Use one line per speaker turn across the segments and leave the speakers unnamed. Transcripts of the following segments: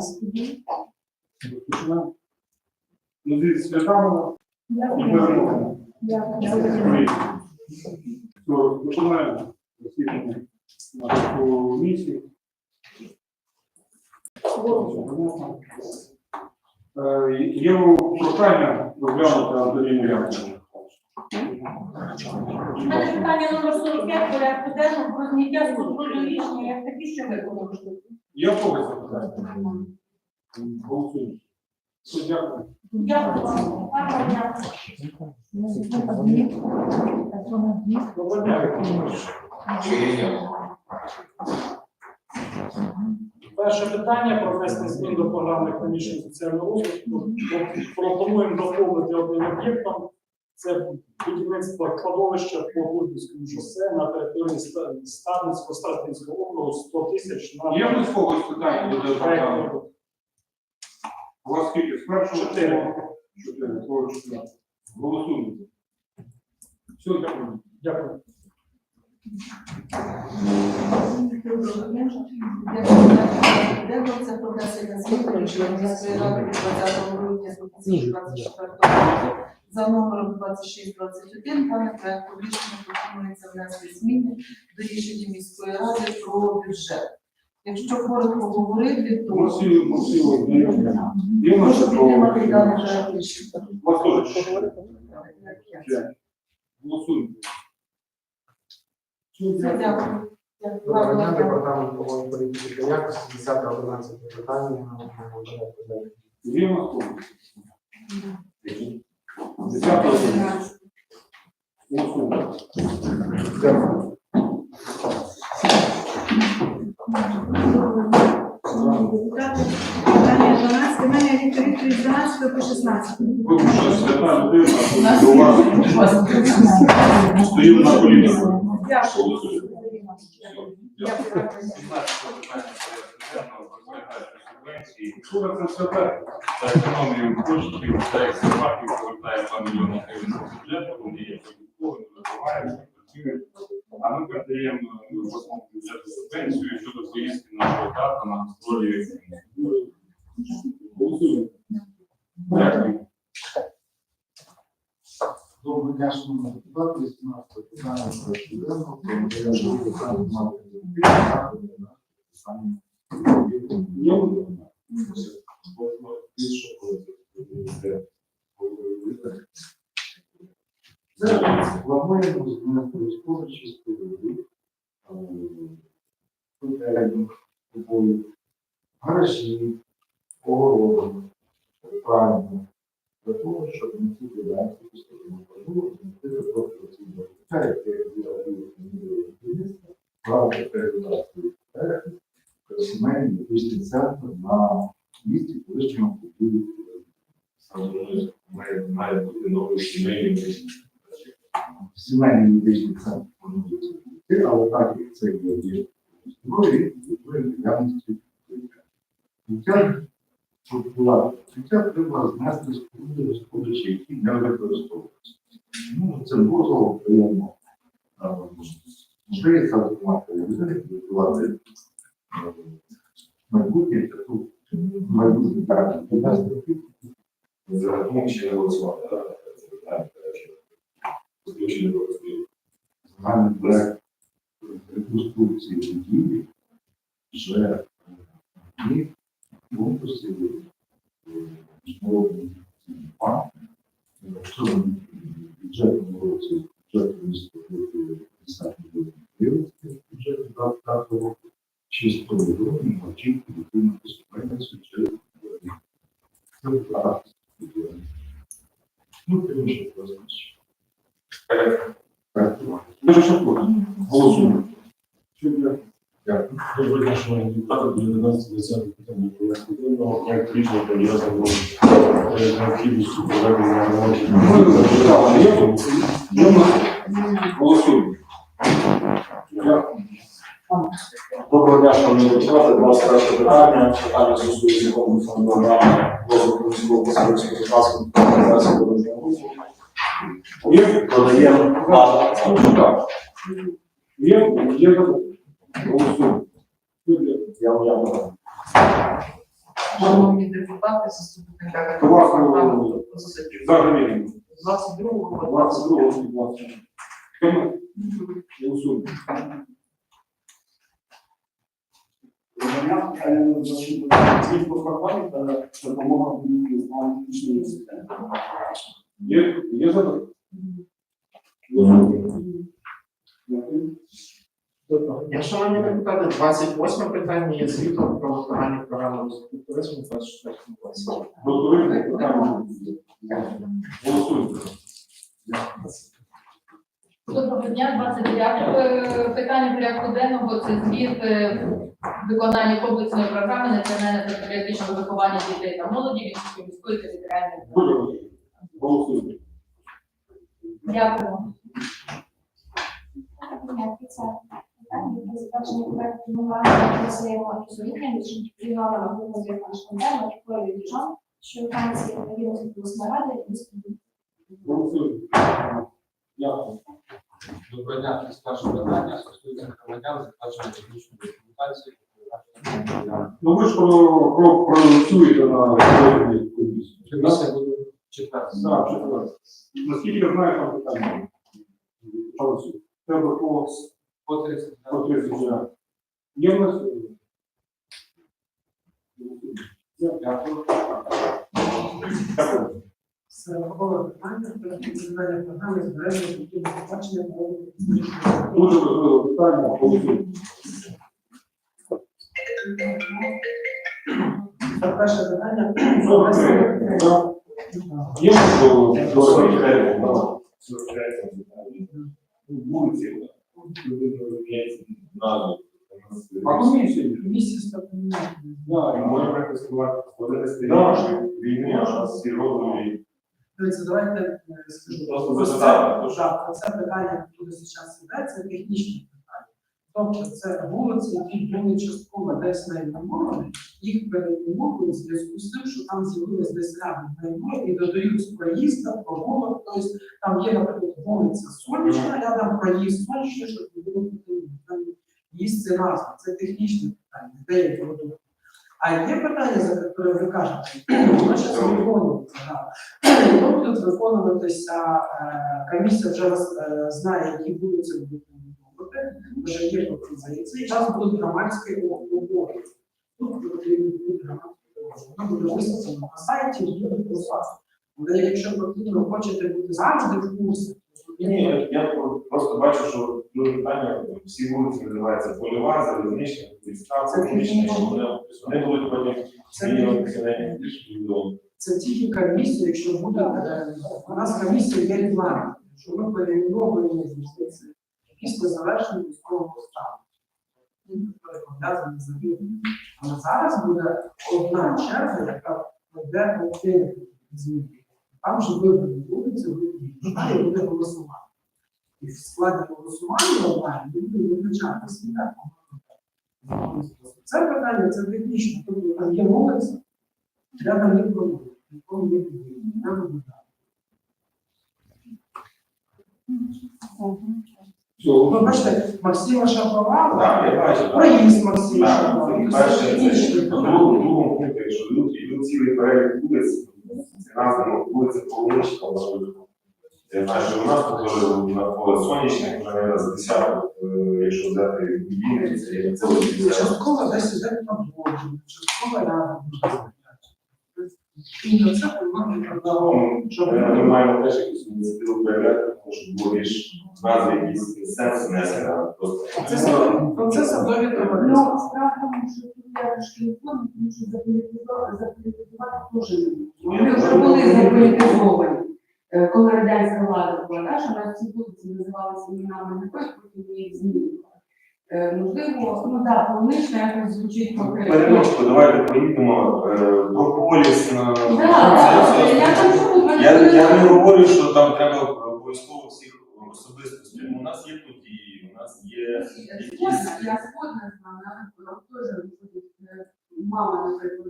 час.
Розпочинаємо. Ну, зі святами і перемогами. Все, Розпочинаємо засідання нашої комісії. Е, Є прохання розглянути Антоніну Яковлевну.
У мене питання номер 45 порядку денного про зняття з контролю рішення, як такі, що виконали.
Є когось запитання? Голосуємо. Все, Дякую.
Дякую вам. Гарного дня.
Доброго дня.
Перше питання про внесення змін до програми економічного соціального розвитку. Пропонуємо доповнити одним об'єктом. Це будівництво кладовища по Гурбівському шосе на території Ста- Старницького Старостинського округу 100 тисяч на
Є в нас когось питання до
роботи.
У вас скільки? З першого?
Чотири.
Чотири. Кого чотири? Голосуємо. Все, дякую.
Дякую.
Це про внесення змін до рішення міської ради від 20 грудня 2024 року за номером 2621. Даний проект рішення пропонується внести зміни до рішення міської ради про бюджет. Якщо коротко говорити, то
ознайомлені. Є в нас
прошу підтримати проект рішення.
Голосуємо. Все, дякую.
Доброго дня, департамент правової політики та якості, 10 11 питання на порядку денному.
Є в нас когось? Десяте. Голосуємо. Дякую.
Депутати, питання 12, у мене Віктор Вікторович з 12 по 16.
Ви що, свята людина, у вас стоїть на колінах.
Дякую.
За економію коштів та експериментів повертає 2 мільйони гривень з бюджету, вони є прибутковими, розвиваються, працюють. А ми передаємо е, обласному бюджету субвенцію щодо поїздки нашого тата на гастролі.
Голосуємо. Дякую.
Доброго дня, шановні депутати, 18 питання про на питання.
Є в нас?
Зараз плануємо змінити військовичі сповіді, попередніх купою, гаражі, огороди, пральні, для того, щоб на ці пожили, змінити просто реалізують будівництво, правда передбачити сімейний медичний центр на місці колишнього будівлі.
Має, бути новий сімейний.
Сімейний медичний центр. Щоб була життя, треба знести споруди які не використовуються. Ну, це було приємно. е, Можливість людини підготувати е, майбутнє таку майбутнє так, довести
За рахунок ще не голосувати. так? Що Включення до розпілу.
загальний проект реконструкції будівлі вже і конкурсі міжнародний банк. Якщо в бюджетному році бюджет міста буде 50 мільйонів гривень, бюджет 25 року, 600 гривень очікує дитину поступлення через це зараз. Ну, тому що просто. Так,
Дуже швидко. Голосуємо. Дякую.
Дякую.
Доброго дня, шановні депутати, до 11 питання порядку денного. Проект рішення пов'язано з необхідністю проведення
нас? Голосуємо.
Доброго дня, шановні депутати. 21 питання. Питання стосується комплексної програми розвитку міського пасажирського транспорту та організації дорожнього руху.
Є?
Додаємо
Ну. Є? Є? Голосуємо.
Я уявляю.
Шановні депутати, заступник
То вас, ну,
департаменту.
Взагалі,
22-го по
22 будь ласка. Хто ми? Голосуємо.
Звіт по фахвалі та допомога в аналітичній системі.
Є, є запит? Голосуємо. Дякую.
Я, шановні депутати, 28 питання є звітом про виконання програми розвитку туризму у 24 році.
Готові? Питання? Голосуємо.
Доброго дня, 29 е, питання порядку денного це звіт е, виконання комплексної програми національного та патріотичного виховання дітей та молоді Вінницької міської територіальної громади.
Голосуємо.
Дякую.
Забезпечення проекту меморандуму про взаєморозуміння між регіоном Глибокої Фаншкандем, Львові Діжон, що виконується Української обласної ради і
Голосуємо. Дякую.
Доброго дня. Перше питання стосується громадян, затвердження технічної документації.
Ну ви ж про, про, проголосуєте на сьогодні комісію.
Комісія буде четверта.
Так, четверте. Наскільки я знаю, там питання. Голосуємо. Треба по
По 30
по 30 дня. Є в нас?
Дякую.
Дякую.
Середове питання виконання програми збереження культурного побачення
Дуже важливе питання. Голосуємо.
Це перше питання.
Є що до
Вулиці.
А?
Місяць так
Да,
війни, а.
Дивіться, давайте е, скажу.
Просто
Ось
запитати,
це- питання, яке зараз іде, це технічне питання. Тобто це вулиці, які були частково десь найменовані, їх перейменовують в зв'язку з тим, що там з'явилось десь рядом майно і додають проїзд, провулок, тобто там є, наприклад, вулиця Сонячна, рядом проїзд Сонячний, щоб не було питання. Там місце назва, це технічне питання, деякі будуть. А є питання, за яке ви кажете, воно зараз виконується. Воно будуть виконуватися, е, комісія вже е, знає, які будуть виконувати, вже є пропозиції, зараз будуть громадські обговорення. Тут буде громадські обговорення. Воно буде виставлено на сайті, буде просувати. Але якщо потрібно хочете бути завжди в курсі,
Ні, я просто бачу, що друге питання, всі вулиці називаються польова, залізнична, міська,
Це технічно.
вони будуть потім змінюватися на більш відомо.
Це тільки комісія, якщо буде, е, у нас комісія є регламент, що ми перейменовуємо з після завершення військового стану. Він пов'язаний з. Але зараз буде одна черга, яка веде один змін. Там вже вибрані вулиці, і буде голосувати. І в складі голосування онлайн буде визначатися. як воно буде. Це питання, це технічно, тобто там є вулиця, рядом є провулок, нікому не підійде, треба буде. Ви бачите, Максима Шаповала,
Так, так.
проїзд Максима
Так,
Шаповала,
перше, це в другому пункті, якщо йдуть цілий перелік вулиць, це ну, вулиця Полуничка, можливо. Я знаю, що у нас тут навколо сонячних, вже з десяток, е, якщо взяти Вінниці, це є цілих десяток.
Частково десь іде частково на це повинно
Загалом, е, ми маємо теж якусь ініціативу проявляти, тому що було більш назви якісь сенс внесення.
Це садові- ну,
Ну, справа в тому, що я трошки не тому що заполітизувати заполітизувати теж не можна.
Вони вже були заполітизовані. Е, Коли радянська влада була, та, що на ці вулиці називалися іменами не той, потім ми їх змінювали. Е, Можливо, ну так, полунична якось звучить конкретно.
Переноску, давайте поїдемо е, до поліс на
я
не говорю, що там треба обов'язково всіх особистостей. У нас є події, у нас є
я згодна з вами, але теж е, мама, наприклад, ну,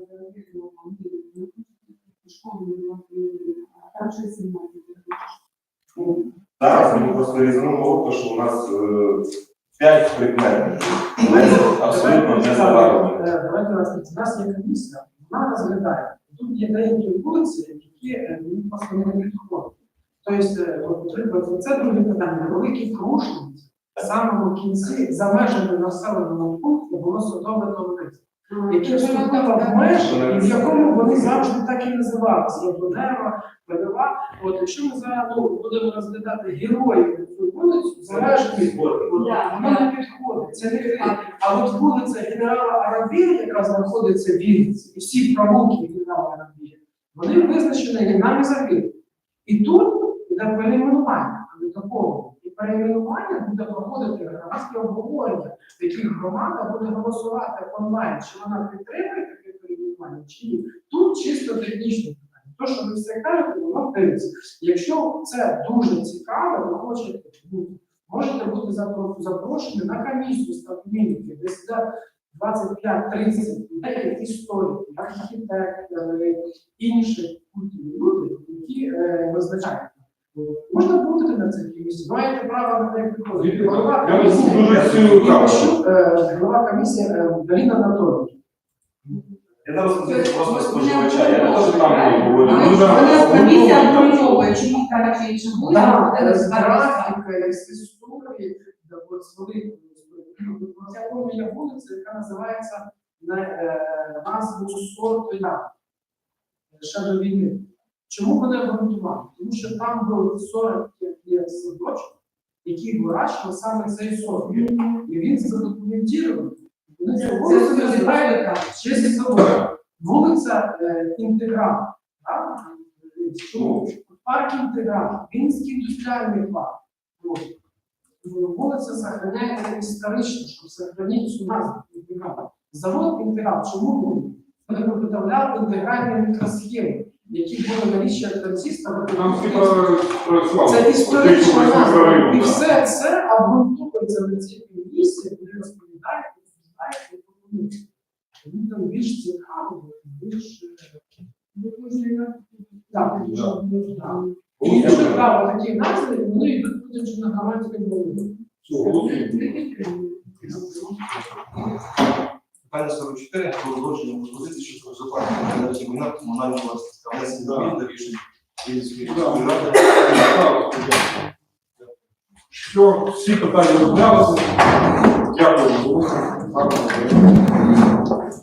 щось 17
Зараз ми просто різанув око, що у нас е, п'ять прикметів. Абсолютно не заварено.
Е, Давайте у нас є комісія, вона розглядаємо. Тут є деякі вулиці, які е, мені просто не підходять. Тобто, е, от, це друге питання. Великі крушниці в кінці за межами населеного пункту було судове товариство, яке вступило в межі, і в якому вони завжди так і називалися. Яблунева, Польова. От якщо ми зараз ну, будемо розглядати героїв цю вулицю, за межами, от, не підходить. Це не. А от вулиця генерала Арабія, яка знаходиться в Вінниці, і всі провулки генерала Арабія, вони визначені нами загиблі. І тут йде перейменування, а не такого. Перейменування буде проходити громадське обговорення, в яких громада буде голосувати онлайн, чи вона підтримує таке перейменування, чи ні. Тут чисто технічне питання. То, що ви все кажете, воно дивиться. Якщо це дуже цікаво, ви хочете бути, можете бути запрошені на комісію статмінки, де сидять 25-30 людей, історики, архітектори, інші культурні люди, які е, визначають. Можна бути на цій комісії, маєте право на неї приходити. Голова
Я
комісії,
дуже ціную право.
Іващук, е, голова комісії е, Дарина Анатолійовна.
Я зараз просто споживача, я теж там говорю.
Комісія обґрунтовує, чи їх так чи іншим буде,
е, з історії, от з великою історією. От Я пам'ятаю вулиця, яка називається на е, назву сорту я ще до війни. Чому вони обґрунтували? Тому що там було 40 є садочок, які вирощували саме цей сорт. І він.
Це
вулицю
все
називають
так.
в честь. Вулиця е? Чому? Парк Інтегрант, Вінський індустріальний парк. Вулиця сохраняється історично, щоб сохранити цю назву Інтегрант. Завод Інтегрант, чому він? Вони виготовляли інтегральні мікросхеми, які були наліччя
всі працювали.
Це історична назва. І все це обґрунтовується на цій комісії, де розповідають, розповідають і пропонують. Тому там більш цікаво, більш е, так, дуже дуже право такі назви, вони йдуть потім вже на громадське обговорення.
Питання 44. Про узгодження пропозиції що запровадження майна комунального власності. Внесення змін до рішень міської ради.
Що, всі питання розглялися. Дякую. дня.